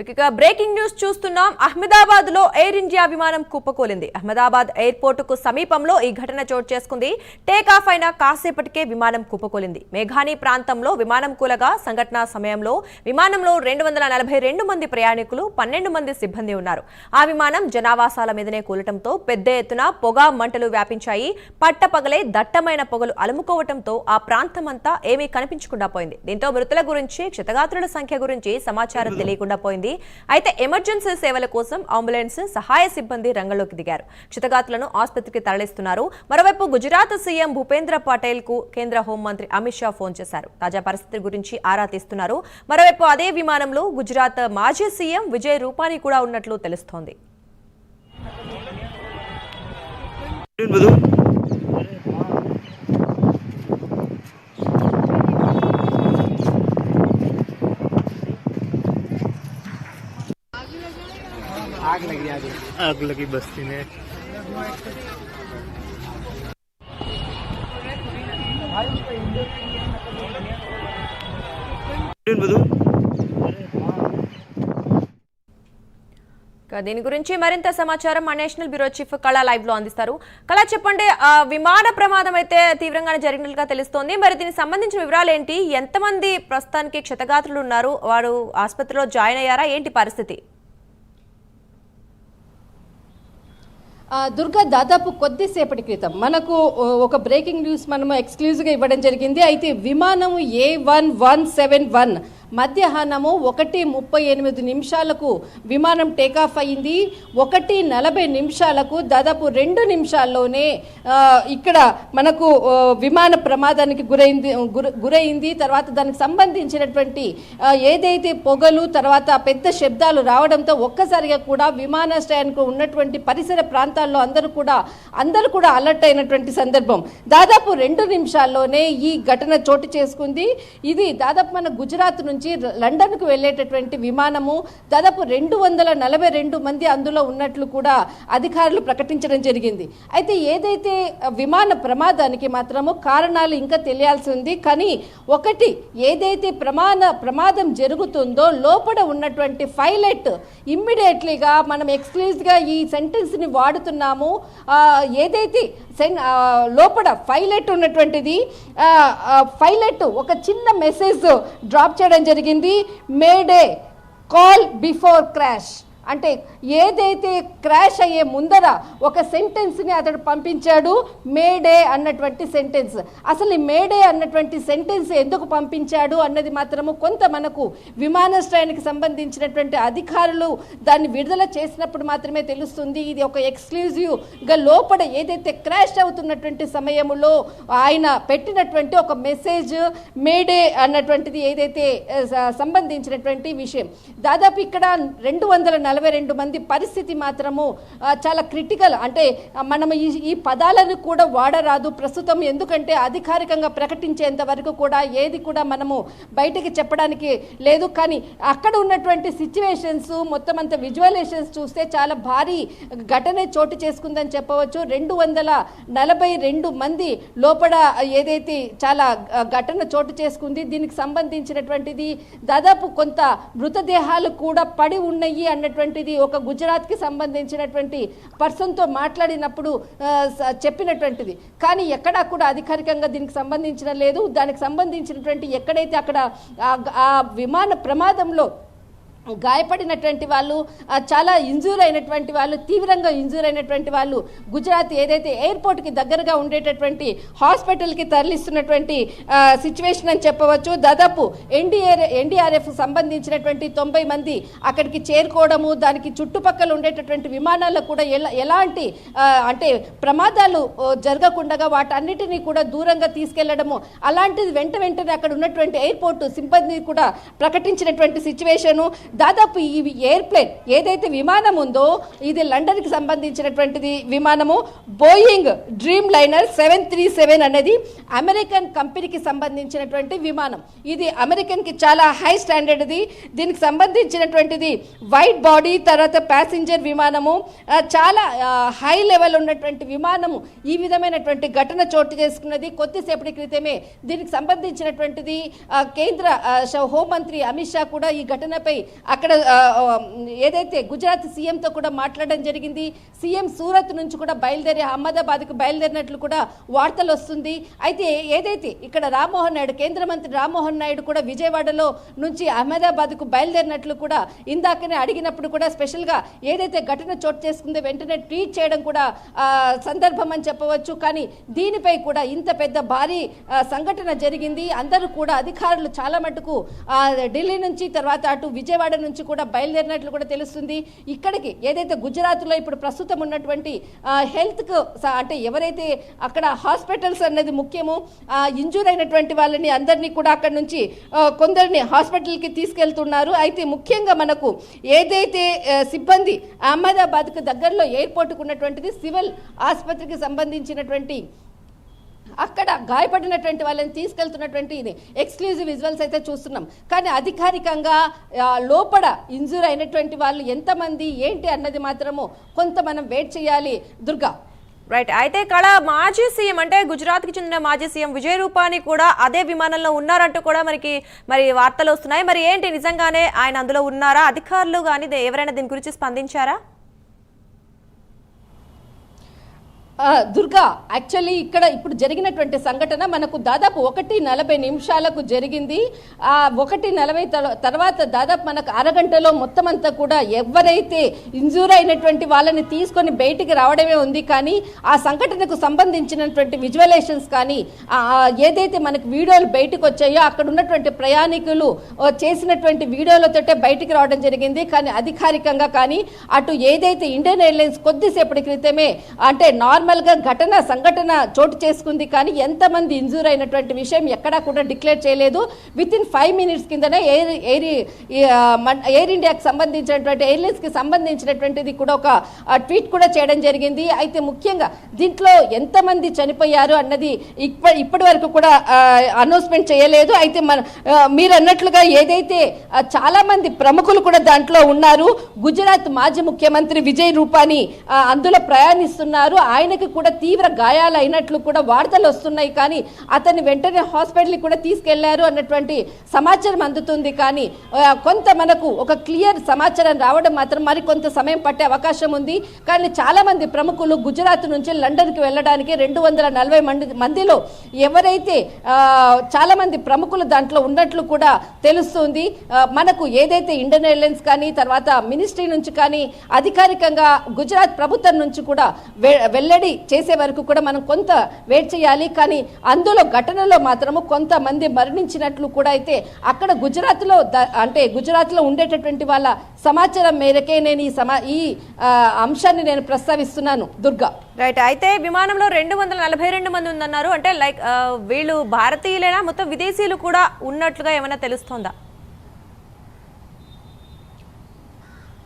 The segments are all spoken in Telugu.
ఇక బ్రేకింగ్ న్యూస్ చూస్తున్నాం. అహ్మదాబాద్లో ఎయిర్ ఇండియా విమానం కుప్పకూలింది. అహ్మదాబాద్ ఎయిర్పోర్ట్కు సమీపంలో ఈ ఘటన చోటు చేసుకుంది. టేక్ ఆఫ్ అయిన కాసేపటికే విమానం కుప్పకూలింది. మేఘాని ప్రాంతంలో విమానం కూలగా సంఘటన సమయంలో విమానంలో రెండు వందల నలభై రెండు మంది ప్రయాణికులు పన్నెండు మంది సిబ్బంది ఉన్నారు. ఆ విమానం జనావాసాల మీదనే కూలటంతో పెద్ద ఎత్తున పొగ మంటలు వ్యాపించాయి. పట్టపగలే దట్టమైన పొగలు అలుముకోవటంతో ఆ ప్రాంతమంతా ఏమీ కనిపించకుండా పోయింది. దీంతో మృతుల గురించి క్షతగాత్రుల సంఖ్య గురించి సమాచారం తెలియకుండా పోయింది. అయితే ఎమర్జెన్సీ సేవల కోసం అంబులెన్స్ సహాయ సిబ్బంది రంగంలోకి దిగారు. క్షితగాతులను ఆసుపత్రికి తరలిస్తున్నారు. మరోవైపు గుజరాత్ సీఎం భూపేంద్ర పటేల్కు కేంద్ర హోంమంత్రి అమిత్ షా ఫోన్ చేశారు. తాజా పరిస్థితి గురించి ఆరా తీస్తున్నారు. మరోవైపు అదే విమానంలో గుజరాత్ మాజీ సీఎం విజయ్ రూపానీ కూడా ఉన్నట్లు తెలుస్తోంది. आग लगी बस्ती में બધું ఇక దీని గురించి మరింత సమాచారం మా national bureau chief Kala live లో అందిస్తారు కళా చెప్పండి ఆ విమాన ప్రమాదం అయితే తీవ్రంగానే జరిగినట్లుగా తెలుస్తోంది మరి దీనికి సంబంధించిన వివరాలు ఏంటి ఎంతమంది ప్రస్తుతానికి క్షతగాత్రులు ఉన్నారు వారు ఆసుపత్రిలో జాయిన్ అయ్యారా ఏంటి పరిస్థితి దుర్గా దాదాపు కొద్దిసేపటి క్రితం మనకు ఒక బ్రేకింగ్ న్యూస్ మనము ఎక్స్క్లూజివ్గా ఇవ్వడం జరిగింది. అయితే విమానము A one one seven one మధ్యాహ్నము ఒకటి ముప్పై ఎనిమిది నిమిషాలకు విమానం టేకాఫ్ అయింది. ఒకటి నలభై నిమిషాలకు దాదాపు రెండు నిమిషాల్లోనే ఇక్కడ మనకు విమాన ప్రమాదానికి గురైంది గురైంది. తర్వాత దానికి సంబంధించినటువంటి ఏదైతే పొగలు తర్వాత పెద్ద శబ్దాలు రావడంతో ఒక్కసారిగా కూడా విమానాశ్రయానికి ఉన్నటువంటి పరిసర ప్రాంతాల్లో అందరూ కూడా అందరూ కూడా అలర్ట్ అయినటువంటి సందర్భం. దాదాపు రెండు నిమిషాల్లోనే ఈ ఘటన చోటు చేసుకుంది. ఇది దాదాపు మన గుజరాత్ నుంచి లండన్కు వెళ్ళేటటువంటి విమానము దాదాపు రెండు వందల నలభై రెండు మంది అందులో ఉన్నట్లు కూడా అధికారులు ప్రకటించడం జరిగింది. అయితే ఏదైతే విమాన ప్రమాదానికి మాత్రము కారణాలు ఇంకా తెలియాల్సి ఉంది కానీ ఒకటి ఏదైతే ప్రమాణ ప్రమాదం జరుగుతుందో లోపల ఉన్నటువంటి పైలట్ ఇమ్మీడియట్లీగా మనం ఎక్స్క్లూజ్గా ఈ సెంటెన్స్ని వాడుతున్నాము. ఏదైతే సెన్ లోపల పైలట్ ఉన్నటువంటిది పైలట్ ఒక చిన్న మెసేజ్ డ్రాప్ చేయడం జరిగింది. మేడే కాల్ బిఫోర్ క్రాష్ అంటే ఏదైతే క్రాష్ అయ్యే ముందర ఒక సెంటెన్స్ని అతడు పంపించాడు మేడే అన్నటువంటి సెంటెన్స్. అసలు ఈ మేడే అన్నటువంటి సెంటెన్స్ ఎందుకు పంపించాడు అన్నది మాత్రము కొంత మనకు విమానాశ్రయానికి సంబంధించినటువంటి అధికారులు దాన్ని విడుదల చేసినప్పుడు మాత్రమే తెలుస్తుంది. ఇది ఒక ఎక్స్క్లూజివ్గా లోపల ఏదైతే క్రాష్ అవుతున్నటువంటి సమయంలో ఆయన పెట్టినటువంటి ఒక మెసేజ్ మేడే అన్నటువంటిది ఏదైతే సంబంధించినటువంటి విషయం. దాదాపు ఇక్కడ రెండు వందల నలభై రెండు మంది పరిస్థితి మాత్రము చాలా క్రిటికల్ అంటే మనం ఈ ఈ పదాలను కూడా వాడరాదు. ప్రస్తుతం ఎందుకంటే అధికారికంగా ప్రకటించేంత వరకు కూడా ఏది కూడా మనము బయటికి చెప్పడానికి లేదు. కానీ అక్కడ ఉన్నటువంటి సిచ్యువేషన్స్ మొత్తం అంత విజువలైజేషన్స్ చూస్తే చాలా భారీ ఘటనే చోటు చేసుకుందని చెప్పవచ్చు. రెండు వందల నలభై రెండు మంది లోపల ఏదైతే చాలా ఘటన చోటు చేసుకుంది దీనికి సంబంధించినటువంటిది దాదాపు కొంత మృతదేహాలు కూడా పడి ఉన్నాయి అన్నటువంటి అన్నటువంటిది ఒక గుజరాత్కి సంబంధించినటువంటి పర్సన్తో మాట్లాడినప్పుడు చెప్పినటువంటిది. కానీ ఎక్కడా కూడా అధికారికంగా దీనికి సంబంధించిన లేదు. దానికి సంబంధించినటువంటి ఎక్కడైతే అక్కడ ఆ విమాన ప్రమాదంలో గాయపడినటువంటి వాళ్ళు చాలా ఇంజూర్ అయినటువంటి వాళ్ళు తీవ్రంగా ఇంజూర్ అయినటువంటి వాళ్ళు గుజరాత్ ఏదైతే ఎయిర్పోర్ట్కి దగ్గరగా ఉండేటటువంటి హాస్పిటల్కి తరలిస్తున్నటువంటి సిచ్యువేషన్ అని చెప్పవచ్చు. దాదాపు ఎన్డీఆర్ ఎన్డీఆర్ఎఫ్ సంబంధించినటువంటి తొంభై మంది అక్కడికి చేరుకోవడము దానికి చుట్టుపక్కల ఉండేటటువంటి విమానాల్లో కూడా ఎలా ఎలాంటి అంటే ప్రమాదాలు జరగకుండా వాటన్నిటినీ కూడా దూరంగా తీసుకెళ్ళడము అలాంటిది వెంట వెంటనే అక్కడ ఉన్నటువంటి ఎయిర్పోర్ట్ సిబ్బంది కూడా ప్రకటించినటువంటి సిచ్యువేషను దాదాపు ఈ ఎయిర్ప్లేన్ ఏదైతే విమానం ఉందో ఇది లండన్కి సంబంధించినటువంటిది విమానము. Boeing Dreamliner seven three seven అనేది అమెరికన్ కంపెనీకి సంబంధించినటువంటి విమానం. ఇది అమెరికన్కి చాలా హై స్టాండర్డ్ది దీనికి సంబంధించినటువంటిది వైట్ బాడీ తర్వాత ప్యాసింజర్ విమానము. చాలా హై లెవెల్ ఉన్నటువంటి విమానము. ఈ విధమైనటువంటి ఘటన చోటు చేసుకున్నది. కొద్దిసేపటి క్రితమే దీనికి సంబంధించినటువంటిది కేంద్ర హోంమంత్రి అమిత్ షా కూడా ఈ ఘటనపై అక్కడ ఏదైతే గుజరాత్ సీఎంతో కూడా మాట్లాడడం జరిగింది సీఎం సూరత్ నుంచి కూడా బయలుదేరి అహ్మదాబాద్కు బయలుదేరినట్లు కూడా వార్తలు వస్తుంది. అయితే ఏదైతే ఇక్కడ రామ్మోహన్ నాయుడు కేంద్ర మంత్రి రామ్మోహన్ నాయుడు కూడా విజయవాడలో నుంచి అహ్మదాబాద్కు బయలుదేరినట్లు కూడా ఇందాకనే అడిగినప్పుడు కూడా స్పెషల్గా ఏదైతే ఘటన చోటు చేసుకుందో వెంటనే ట్వీట్ చేయడం కూడా సందర్భం అని చెప్పవచ్చు. కానీ దీనిపై కూడా ఇంత పెద్ద భారీ సంఘటన జరిగింది. అందరూ కూడా అధికారులు చాలా మటుకు ఢిల్లీ నుంచి తర్వాత అటు విజయవాడ నుంచి కూడా బయలుదేరినట్లు కూడా తెలుస్తుంది. ఇక్కడికి ఏదైతే గుజరాత్లో ఇప్పుడు ప్రస్తుతం ఉన్నటువంటి హెల్త్కు అంటే ఎవరైతే అక్కడ హాస్పిటల్స్ అనేది ముఖ్యము ఇంజూర్ అయినటువంటి వాళ్ళని అందరినీ కూడా అక్కడ నుంచి కొందరిని హాస్పిటల్కి తీసుకెళ్తున్నారు. అయితే ముఖ్యంగా మనకు ఏదైతే సిబ్బంది అహ్మదాబాద్కు దగ్గరలో ఎయిర్పోర్ట్కు ఉన్నటువంటిది సివిల్ ఆసుపత్రికి సంబంధించినటువంటి అక్కడ గాయపడినటువంటి వాళ్ళని తీసుకెళ్తున్నటువంటి ఇది. ఎక్స్క్లూజివ్ విజువల్స్ అయితే చూస్తున్నాం. కానీ అధికారికంగా లోపల ఇంజూర్ అయినటువంటి వాళ్ళు ఎంతమంది ఏంటి అన్నది మాత్రము కొంత మనం వెయిట్ చేయాలి. దుర్గా. రైట్ అయితే కళ మాజీ సీఎం అంటే గుజరాత్కి చెందిన మాజీ సీఎం విజయ్ రూపాని కూడా అదే విమానంలో ఉన్నారంటూ కూడా మనకి మరి వార్తలు వస్తున్నాయి. మరి ఏంటి నిజంగానే ఆయన అందులో ఉన్నారా? అధికారులు కానీ ఎవరైనా దీని గురించి స్పందించారా ఆ, దుర్గా యాక్చువల్లీ ఇక్కడ ఇప్పుడు జరిగినటువంటి సంఘటన మనకు దాదాపు ఒకటి నలభై నిమిషాలకు జరిగింది. ఆ ఒకటి నలభై తర్వాత దాదాపు మనకు అరగంటలో మొత్తం అంతా కూడా ఎవరైతే ఇంజూర్ అయినటువంటి వాళ్ళని తీసుకొని బయటికి రావడమే ఉంది. కానీ ఆ సంఘటనకు సంబంధించినటువంటి విజువలేషన్స్ కానీ ఏదైతే మనకు వీడియోలు బయటకు వచ్చాయో అక్కడ ఉన్నటువంటి ప్రయాణికులు చేసినటువంటి వీడియోలతోటే బయటికి రావడం జరిగింది. కానీ అధికారికంగా కానీ అటు ఏదైతే ఇండియన్ ఎయిర్లైన్స్ కొద్దిసేపటి క్రితమే అంటే నార్మల్గా ఘటన సంఘటన చోటు చేసుకుంది కానీ ఎంతమంది ఇంజూర్ అయినటువంటి విషయం ఎక్కడా కూడా డిక్లేర్ చేయలేదు. విత్ ఇన్ ఫైవ్ మినిట్స్ కిందనే ఎయిర్ ఎయిర్ ఎయిర్ ఇండియాకి సంబంధించినటువంటి ఎయిర్లైన్స్కి సంబంధించినటువంటిది కూడా ఒక ట్వీట్ కూడా చేయడం జరిగింది. అయితే ముఖ్యంగా దీంట్లో ఎంతమంది చనిపోయారు అన్నది ఇప్ప ఇప్పటి వరకు కూడా అనౌన్స్మెంట్ చేయలేదు. అయితే మన మీరు అన్నట్లుగా ఏదైతే చాలామంది ప్రముఖులు కూడా దాంట్లో ఉన్నారు గుజరాత్ మాజీ ముఖ్యమంత్రి విజయ్ రూపాని అందులో ప్రయాణిస్తున్నారు. ఆయన ఆయనకి కూడా తీవ్ర గాయాలు అయినట్లు కూడా వార్తలు వస్తున్నాయి. కానీ అతన్ని వెంటనే హాస్పిటల్కి కూడా తీసుకెళ్ళారు అన్నటువంటి సమాచారం అందుతుంది. కానీ కొంత మనకు ఒక క్లియర్ సమాచారం రావడం మాత్రం మరి కొంత సమయం పట్టే అవకాశం ఉంది. కానీ చాలా మంది ప్రముఖులు గుజరాత్ నుంచి లండన్కి వెళ్ళడానికి రెండు వందల నలభై మంది మందిలో ఎవరైతే చాలామంది చాలా మంది ప్రముఖులు దాంట్లో ఉన్నట్లు కూడా తెలుస్తుంది. మనకు ఏదైతే ఇండియన్ ఎయిర్లైన్స్ కానీ తర్వాత మినిస్ట్రీ నుంచి కానీ అధికారికంగా గుజరాత్ ప్రభుత్వం నుంచి కూడా వె- వెల్లడి చేసే వరకు కూడా మనం కొంత వెయిట్ చేయాలి. కానీ అందులో ఘటనలో మాత్రము కొంతమంది మరణించినట్లు కూడా అయితే అక్కడ గుజరాత్లో అంటే గుజరాత్లో ఉండేటటువంటి వాళ్ళ సమాచారం మేరకే నేను ఈ సమా ఈ అంశాన్ని నేను ప్రస్తావిస్తున్నాను. దుర్గా. రైట్ అయితే విమానంలో రెండు వందల నలభై రెండు మంది ఉందన్నారు. అంటే లైక్ వీళ్ళు భారతీయులైనా? మొత్తం విదేశీయులు కూడా ఉన్నట్లుగా ఏమైనా తెలుస్తోందా?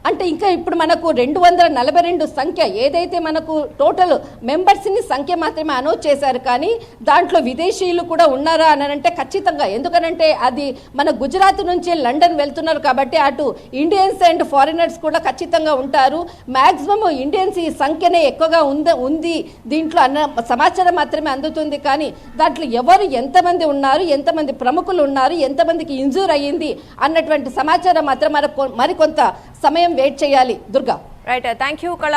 అంటే ఇంకా ఇప్పుడు మనకు రెండు వందల నలభై రెండు సంఖ్య ఏదైతే మనకు టోటల్ మెంబర్స్ని సంఖ్య మాత్రమే అనౌన్స్ చేశారు కానీ దాంట్లో విదేశీయులు కూడా ఉన్నారా అని అంటే ఖచ్చితంగా. ఎందుకనంటే అది మన గుజరాత్ నుంచి లండన్ వెళ్తున్నారు కాబట్టి అటు ఇండియన్స్ అండ్ ఫారినర్స్ కూడా ఖచ్చితంగా ఉంటారు. మ్యాక్సిమం ఇండియన్స్ ఈ సంఖ్యనే ఎక్కువగా ఉంద ఉంది దీంట్లో అన్న సమాచారం మాత్రమే అందుతుంది కానీ దాంట్లో ఎవరు ఎంతమంది ఉన్నారు ఎంతమంది ప్రముఖులు ఉన్నారు ఎంతమందికి ఇంజూర్ అయ్యింది అన్నటువంటి సమాచారం మాత్రం మరి మరికొంత సమయం వెయిట్ చేయాలి. దుర్గా. రైట్ థ్యాంక్ యూ కళ